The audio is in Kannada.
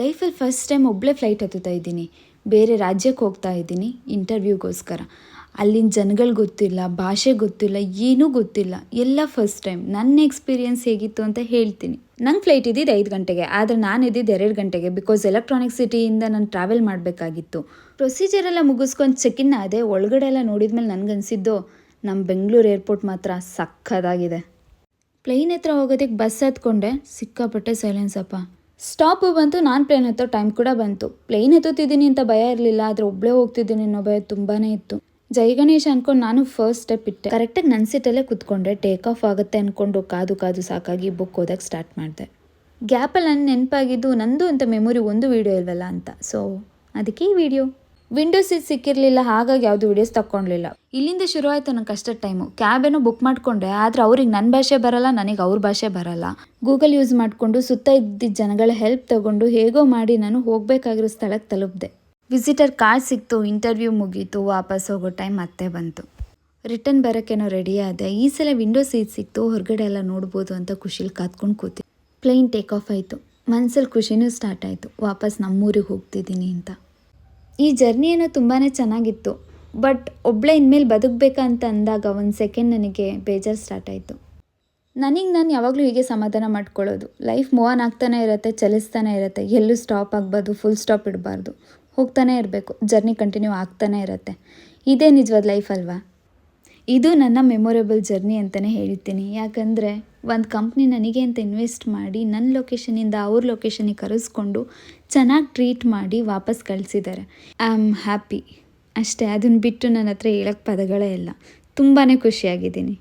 ಲೈಫಲ್ಲಿ ಫಸ್ಟ್ ಟೈಮ್ ಒಬ್ಬಳೇ ಫ್ಲೈಟ್ ಹತ್ತುತ್ತಾ ಇದ್ದೀನಿ. ಬೇರೆ ರಾಜ್ಯಕ್ಕೆ ಹೋಗ್ತಾ ಇದ್ದೀನಿ ಇಂಟರ್ವ್ಯೂಗೋಸ್ಕರ ಅಲ್ಲಿನ ಜನಗಳು ಗೊತ್ತಿಲ್ಲ, ಭಾಷೆ ಗೊತ್ತಿಲ್ಲ, ಏನೂ ಗೊತ್ತಿಲ್ಲ. ಎಲ್ಲ ಫಸ್ಟ್ ಟೈಮ್ ನನ್ನ ಎಕ್ಸ್ಪೀರಿಯನ್ಸ್ ಹೇಗಿತ್ತು ಅಂತ ಹೇಳ್ತೀನಿ. ನಂಗೆ ಫ್ಲೈಟ್ ಇದ್ದಿದ್ದು ಐದು ಗಂಟೆಗೆ, ಆದರೆ ನಾನು ಇದ್ದಿದ್ದು ಎರಡು ಗಂಟೆಗೆ ಬಿಕಾಸ್ ಎಲೆಕ್ಟ್ರಾನಿಕ್ ಸಿಟಿಯಿಂದ ನಾನು ಟ್ರಾವೆಲ್ ಮಾಡಬೇಕಾಗಿತ್ತು. ಪ್ರೊಸೀಜರ್ ಎಲ್ಲ ಮುಗಿಸ್ಕೊಂಡು ಚೆಕಿನ್ ಅದೇ ಒಳಗಡೆ ಎಲ್ಲ ನೋಡಿದ್ಮೇಲೆ ನನಗನ್ಸಿದ್ದು ನಮ್ಮ ಬೆಂಗಳೂರು ಏರ್ಪೋರ್ಟ್ ಮಾತ್ರ ಸಕ್ಕದಾಗಿದೆ. ಪ್ಲೇನ್ ಹತ್ರ ಹೋಗೋದಕ್ಕೆ ಬಸ್ ಹತ್ಕೊಂಡೆ, ಸಿಕ್ಕಾಪಟ್ಟೆ ಸೈಲೆನ್ಸ್ ಅಪ್ಪ. ಸ್ಟಾಪು ಬಂತು, ನಾನು ಪ್ಲೇನ್ ಹತ್ತೋ ಟೈಮ್ ಕೂಡ ಬಂತು. ಪ್ಲೇನ್ ಹತ್ತುತ್ತಿದ್ದೀನಿ ಅಂತ ಭಯ ಇರಲಿಲ್ಲ, ಆದರೆ ಒಬ್ಬಳೇ ಹೋಗ್ತಿದ್ದೀನಿ ಅನ್ನೋ ಭಯ ತುಂಬಾ ಇತ್ತು. ಜೈ ಗಣೇಶ್ ಅನ್ಕೊಂಡು ನಾನು ಫಸ್ಟ್ ಸ್ಟೆಪ್ ಇಟ್ಟೆ. ಕರೆಕ್ಟಾಗಿ ನನ್ನ ಸೀಟಲ್ಲೇ ಕುತ್ಕೊಂಡೆ. ಟೇಕ್ ಆಫ್ ಆಗುತ್ತೆ ಅಂದ್ಕೊಂಡು ಕಾದು ಕಾದು ಸಾಕಾಗಿ ಬುಕ್ ಓದಕ್ಕೆ ಸ್ಟಾರ್ಟ್ ಮಾಡಿದೆ. ಗ್ಯಾಪಲ್ಲಿ ನನ್ನ ನೆನಪಾಗಿದ್ದು ನಂದು ಅಂತ ಮೆಮೊರಿ ಒಂದು ವೀಡಿಯೋ ಇಲ್ವಲ್ಲ ಅಂತ. ಸೊ ಅದಕ್ಕೆ ಈ ವಿಡಿಯೋ ವಿಂಡೋಸ್ ಸೀಟ್ ಸಿಕ್ಕಿರಲಿಲ್ಲ, ಹಾಗಾಗಿ ಯಾವುದು ವಿಡಿಯೋಸ್ ತಕ್ಕೊಳ್ಲಿಲ್ಲ ಇಲ್ಲಿಂದ ಶುರು ಆಯಿತು ನನ್ನ ಕಷ್ಟ ಟೈಮು ಕ್ಯಾಬೇನೋ ಬುಕ್ ಮಾಡಿಕೊಂಡೆ, ಆದರೆ ಅವ್ರಿಗೆ ನನ್ನ ಭಾಷೆ ಬರಲ್ಲ, ನನಗೆ ಅವ್ರ ಭಾಷೆ ಬರಲ್ಲ. ಗೂಗಲ್ ಯೂಸ್ ಮಾಡಿಕೊಂಡು ಸುತ್ತ ಇದ್ದಿದ್ದ ಜನಗಳ ಹೆಲ್ಪ್ ತಗೊಂಡು ಹೇಗೋ ಮಾಡಿ ನಾನು ಹೋಗಬೇಕಾಗಿರೋ ಸ್ಥಳಕ್ಕೆ ತಲುಪಿದೆ. ವಿಸಿಟರ್ ಕಾರ್ಡ್ ಸಿಕ್ತು ಇಂಟರ್ವ್ಯೂ ಮುಗೀತು, ವಾಪಸ್ ಹೋಗೋ ಟೈಮ್ ಮತ್ತೆ ಬಂತು. ರಿಟರ್ನ್ ಬರೋಕ್ಕೇನೋ ರೆಡಿ ಆದೆ. ಈ ಸಲ ವಿಂಡೋ ಸೀಟ್ ಸಿಕ್ತು, ಹೊರಗಡೆ ಎಲ್ಲ ನೋಡ್ಬೋದು ಅಂತ ಖುಷಿಲಿ ಕಾತ್ಕೊಂಡು ಕೂತಿ ಪ್ಲೇನ್ ಟೇಕ್ ಆಫ್ ಆಯಿತು. ಮನಸ್ಸಲ್ಲಿ ಖುಷಿನೂ ಸ್ಟಾರ್ಟ್ ಆಯಿತು. ವಾಪಸ್ ನಮ್ಮೂರಿಗೆ ಹೋಗ್ತಿದ್ದೀನಿ ಅಂತ. ಈ ಜರ್ನಿ ಏನೋ ತುಂಬಾ ಚೆನ್ನಾಗಿತ್ತು. ಬಟ್ ಒಬ್ಬಳೇ ಇನ್ಮೇಲೆ ಬದುಕಬೇಕಂತ ಅಂದಾಗ ಒಂದು ಸೆಕೆಂಡ್ ನನಗೆ ಬೇಜಾರು ಸ್ಟಾರ್ಟ್ ಆಯಿತು. ನನಗೆ ನಾನು ಯಾವಾಗಲೂ ಹೀಗೆ ಸಮಾಧಾನ ಮಾಡ್ಕೊಳ್ಳೋದು. ಲೈಫ್ ಮೂವ್ ಆನ್ ಆಗ್ತಾನೆ ಇರುತ್ತೆ, ಚಲಿಸ್ತಾನೆ ಇರುತ್ತೆ. ಎಲ್ಲೂ ಸ್ಟಾಪ್ ಆಗಬಾರ್ದು ಫುಲ್ ಸ್ಟಾಪ್ ಇಡಬಾರ್ದು. ಹೋಗ್ತಾನೆ ಇರಬೇಕು. ಜರ್ನಿ ಕಂಟಿನ್ಯೂ ಆಗ್ತಾನೆ ಇರುತ್ತೆ. ಇದೇ ನಿಜವಾದ ಲೈಫ್ ಅಲ್ವಾ? ಇದು ನನ್ನ ಮೆಮೊರೇಬಲ್ ಜರ್ನಿ ಅಂತಲೇ ಹೇಳ್ತೀನಿ ಯಾಕಂದರೆ ಒಂದು ಕಂಪ್ನಿ ನನಗೆ ಅಂತ ಇನ್ವೆಸ್ಟ್ ಮಾಡಿ ನನ್ನ ಲೊಕೇಶನಿಂದ ಅವ್ರ ಲೊಕೇಶನಿಗೆ ಕರೆಸ್ಕೊಂಡು ಚೆನ್ನಾಗಿ ಟ್ರೀಟ್ ಮಾಡಿ ವಾಪಸ್ ಕಳಿಸಿದ್ದಾರೆ ಐ ಆಮ್ ಹ್ಯಾಪಿ ಅಷ್ಟೇ ಅದನ್ನು ಬಿಟ್ಟು ನನ್ನ ಹತ್ರ ಹೇಳೋಕ್ಕೆ ಪದಗಳೇ ಇಲ್ಲ. ತುಂಬಾ ಖುಷಿಯಾಗಿದ್ದೀನಿ.